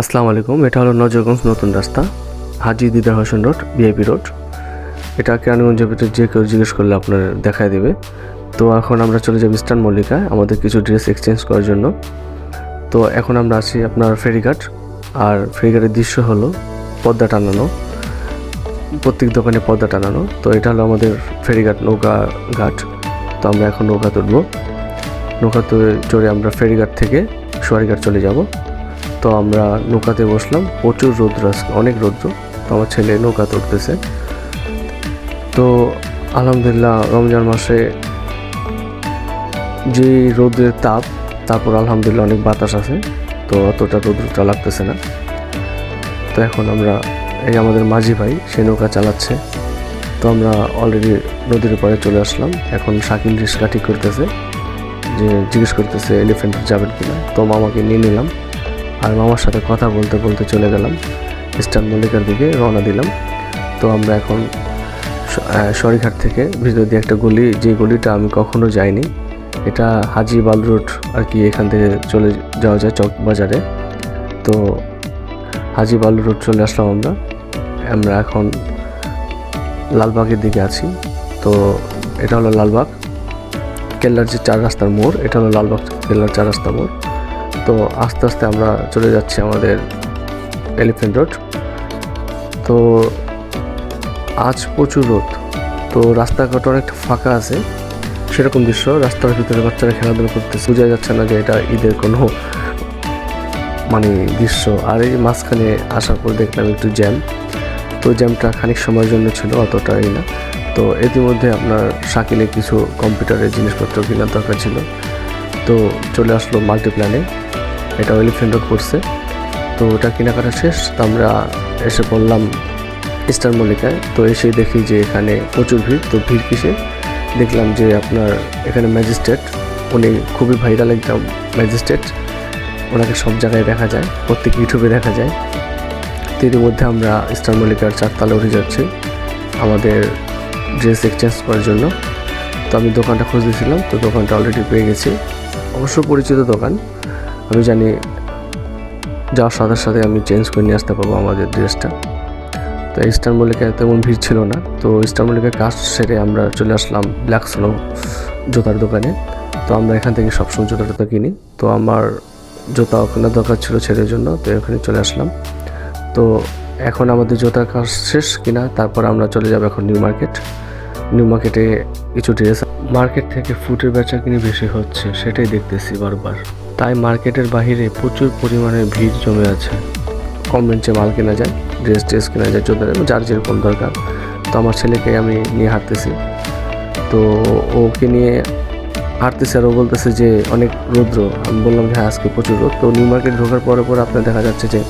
আসসালামু আলাইকুম, এটা হলো নজরগঞ্জ নতুন রাস্তা, Haji Didar Hossain road, VIP road. এটা কেরানীগঞ্জের ভিতরে যে কেউ জিজ্ঞেস করলে আপনার দেখায় দেবে। তো এখন আমরা চলে যাব ইস্টার্ন মল্লিকায়, আমাদের কিছু ড্রেস এক্সচেঞ্জ করার জন্য। তো এখন আমরা আছি আপনার ফেরিঘাট, আর ফেরিঘাটের দৃশ্য হলো পদ্মা টানানো, প্রত্যেক দোকানে পদ্মা টানানো। তো এটা হলো আমাদের ফেরিঘাট নৌকা ঘাট। তো আমরা এখন নৌকা তুলবো। নৌকাতে চড়ে আমরা ফেরিঘাট থেকে সোয়ারিঘাট চলে যাব। তো আমরা নৌকাতে বসলাম। প্রচুর রৌদ্র অনেক রৌদ্র। তো আমার ছেলে নৌকা তুলতেছে তো আলহামদুলিল্লাহ রমজান মাসে যে রৌদ্রের তাপ, তারপর আলহামদুলিল্লাহ অনেক বাতাস আছে। তো অতটা রৌদ্রটা লাগতেছে না। তো এখন আমরা, এই আমাদের মাঝি ভাই, সে নৌকা চালাচ্ছে। তো আমরা অলরেডি নদীর পাড়ে চলে আসলাম। এখন শাকিল রিস্কা ঠিক করতেছে, যে জিজ্ঞেস করতেছে এলিফেন্ট যাবেন কিনা। তো মামাকে নিয়ে নিলাম। আর মামার সাথে কথা বলতে বলতে চলে গেলাম। ইস্টার্ন মল্লিকার দিকে রওনা দিলাম। তো আমরা এখন সরিঘাট থেকে ভিতর দিয়ে একটা গলি, যে গলিটা আমি কখনো যাইনি, এটা হাজি বাল রোড আর কি, এখান থেকে চলে যাওয়া যায় চক বাজারে। তো হাজি বালু রোড চলে আসলাম আমরা। আমরা এখন লালবাগের দিকে আছি। তো এটা হলো লালবাগ। কেল্লার যে চার রাস্তার মোড়, এটা হলো লালবাগ কেল্লার চার রাস্তার মোড়। তো আস্তে আস্তে আমরা চলে যাচ্ছি আমাদের এলিফেন্ট রোড তো আজ প্রচুর রোদ, তো রাস্তাঘাট অনেকটা ফাঁকা আছে। সেরকম দৃশ্য, রাস্তার ভিতরে বাচ্চারা খেলাধুলা করতেছে। বোঝা যাচ্ছে না যে এটা ঈদের কোনো মানে দৃশ্য। আর এই মাঝখানে আসার পর দেখলাম একটু জ্যাম। তো জ্যামটা খানিক সময়ের জন্য ছিল, অতটাই না। তো ইতিমধ্যে আপনার শাকিলে কিছু কম্পিউটারের জিনিসপত্র কেনার দরকার ছিল। তো চলে আসলো মাল্টিপ্ল্যানে এটা এলিফেন্ট রোড পড়ছে তো ওটা কেনাকাটা শেষ, তো আমরা এসে পড়লাম স্টার মল্লিকায় তো এসে দেখি যে এখানে প্রচুর ভিড়, তো ভিড় কিসে? দেখলাম যে আপনার এখানে ম্যাজিস্ট্রেট উনি খুবই ভাইরাল একদম ম্যাজিস্ট্রেট ওনাকে সব জায়গায় দেখা যায়, প্রত্যেক ইউটিউবে দেখা যায়। তো মধ্যে আমরা স্টার মল্লিকার চারতলা উঠে যাচ্ছি আমাদের ড্রেস এক্সচেঞ্জ করার জন্য। তো আমি দোকানটা খুঁজতেছিলাম, তো দোকানটা অলরেডি পেয়ে গেছি। অবশ্য পরিচিত দোকান। আমি জানি যাওয়ার সাথে সাথে আমি চেঞ্জ করে নিয়ে আসতে পারব আমাদের ড্রেসটা তো স্টার মল্লিকায় তেমন ভিড় ছিল না। তো স্টার মল্লিকার কাজ সেরে আমরা চলে আসলাম ব্ল্যাক সোনো জুতার দোকানে। তো আমরা এখান থেকে সবসময় জুতা টুতা কিনি। তো আমার জুতা ওখানে দরকার ছিল ছেলের জন্য, তো এখানে চলে আসলাম। তো এখন আমাদের জুতার কাজ শেষ কিনা, তারপর আমরা চলে যাব এখন নিউ মার্কেট নিউ মার্কেটে কিছু ড্রেস মার্কেট থেকে ফুটের বেচা কিনে বেশি হচ্ছে, সেটাই দেখতেছি বারবার। তাই মার্কেটের বাইরে প্রচুর পরিমাণে ভিড় জমে আছে। কম রেঞ্জে মাল কেনা যায় ড্রেস ট্রেস কেনা যায় জুতা যার যেরকম দরকার। তো আমার ছেলেকে আমি নিয়ে হাঁটতেছি। তো ওকে নিয়ে হাঁটতেছে আর ও বলতেছে যে, অনেক রৌদ্র। আমি বললাম যে হ্যাঁ আজকে প্রচুর রোদ। তো নিউ মার্কেট ঢোকার পরে পরে আপনার দেখা যাচ্ছে যে,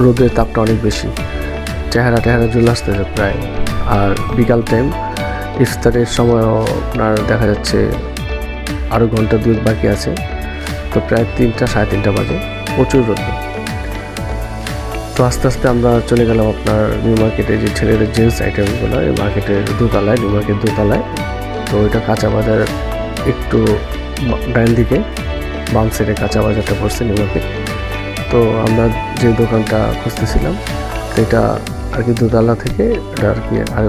রোদের তাপটা অনেক বেশি। চেহারা টেহারা চলে আসতেছে প্রায়। আর বিকাল টাইম ইফতারের সময়ও আপনার দেখা যাচ্ছে আরও ঘণ্টা দুই বাকি আছে। তো প্রায় তিনটা, সাড়ে তিনটা বাজে। প্রচুর রোদ। তো আস্তে আস্তে আমরা চলে গেলাম আপনার নিউ মার্কেটে যে ছেলেদের জিন্স আইটেমগুলো এই মার্কেটের দোতলায় নিউ মার্কেট দোতলায়। তো ওইটা কাঁচা বাজার একটু ডান দিকে, বাম সাইডে কাঁচা বাজারটা পড়ছে নিউ মার্কেট তো আমরা যে দোকানটা খুঁজতেছিলাম এটা আর কি দোতলা থেকে এটা আর কি আর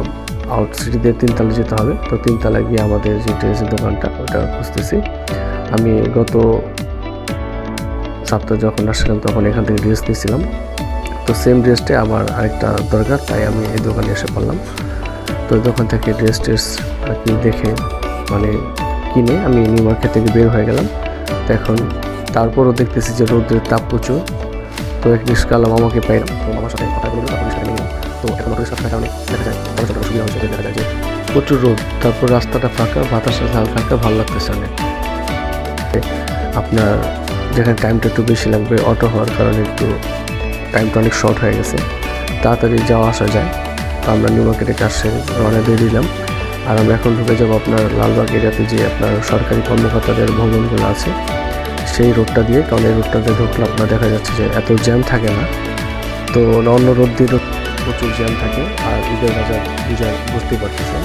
আউট সিটি দিয়ে তিনতলা যেতে হবে। তো তিনতলা গিয়ে আমাদের যে ড্রেসের দোকানটা, ওটা খুঁজতেছি। আমি গত সপ্তাহে যখন আসছিলাম, তখন এখান থেকে ড্রেস নিয়েছিলাম। তো সেম ড্রেসটাই আমার আরেকটা দরকার, তাই আমি এই দোকানে এসে পড়লাম। তো দোকান থেকে ড্রেস ট্রেস আর কি দেখে মানে কিনে আমি নিউ মার্কেট থেকে বের হয়ে গেলাম। তো এখন তারপরও দেখতেছি যে রোদ্রের তাপ প্রচুর। তো এক রিস্কালাম আমাকে পাইলাম আমার সাথে কথা বলে তো এখন অটো রিস্কা থাকার কারণে দেখা যায় চলাচলটা সুবিধা হয়েছে দেখা যায় যে প্রচুর রোদ তারপর রাস্তাটা ফাঁকা বাতাসটা হালকা হালকা ভালো লাগতেছে অনেক। আপনার যেখানে টাইমটা একটু বেশি লাগবে অটো হওয়ার কারণে একটু টাইমটা অনেক শর্ট হয়ে গেছে। তাড়াতাড়ি যাওয়া আসা যায়। তো আমরা নিউ মার্কেটে সেরে রওনা দিয়ে দিলাম। আর আমরা এখন ঢুকে যাব আপনার লালবাগ এরিয়াতে যে আপনার সরকারি কর্মকর্তাদের ভবনগুলো আছে। সেই রোডটা দিয়ে কারণ এই রোডটাতে ঢুকলে আপনার দেখা যাচ্ছে যে এত জ্যাম থাকে না। তো অন্য রোড দিয়ে প্রচুর জ্যাম থাকে আর ঈদের বাজার বুঝার বুঝতে পারতেছেন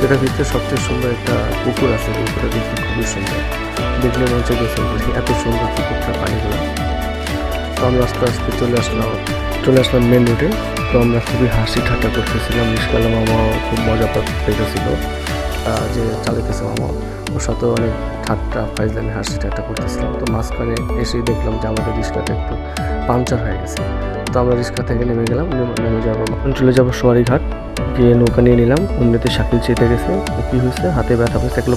যেটার ভিতরে সবচেয়ে সুন্দর একটা পুকুর আছে, পুকুরটা দেখতে খুবই সুন্দর। দেখলে মনে হচ্ছে গোসল এত সুন্দর পুকুরটা, পানিগুলো। তো আমরা আস্তে আস্তে চলে আসলাম চলে আসলাম মেন রুটে তো আমরা খুবই হাসি ঠাট্টা করতেছিলাম। রিস্কালা মামা খুব মজা পেতেছিল যে চালাইতেছে মামা ওর সাথে অনেক ঠাট্টা, ফাইজলামি, হাসি ঠাট্টা করতেছিলাম। তো মাঝখানে এসেই দেখলাম যে আমাদের রিক্সাটা একটু পাংচার হয়ে গেছে। তো আমরা রিক্সা থেকে নেমে গেলাম, নেমে- যাব চলে যাব সোয়ারিঘাট। গিয়ে নৌকা নিয়ে নিলাম। অমনিতে শাকিল চেতে গেছে। কি হয়েছে? হাতে ব্যথা হয়েছে, এগুলো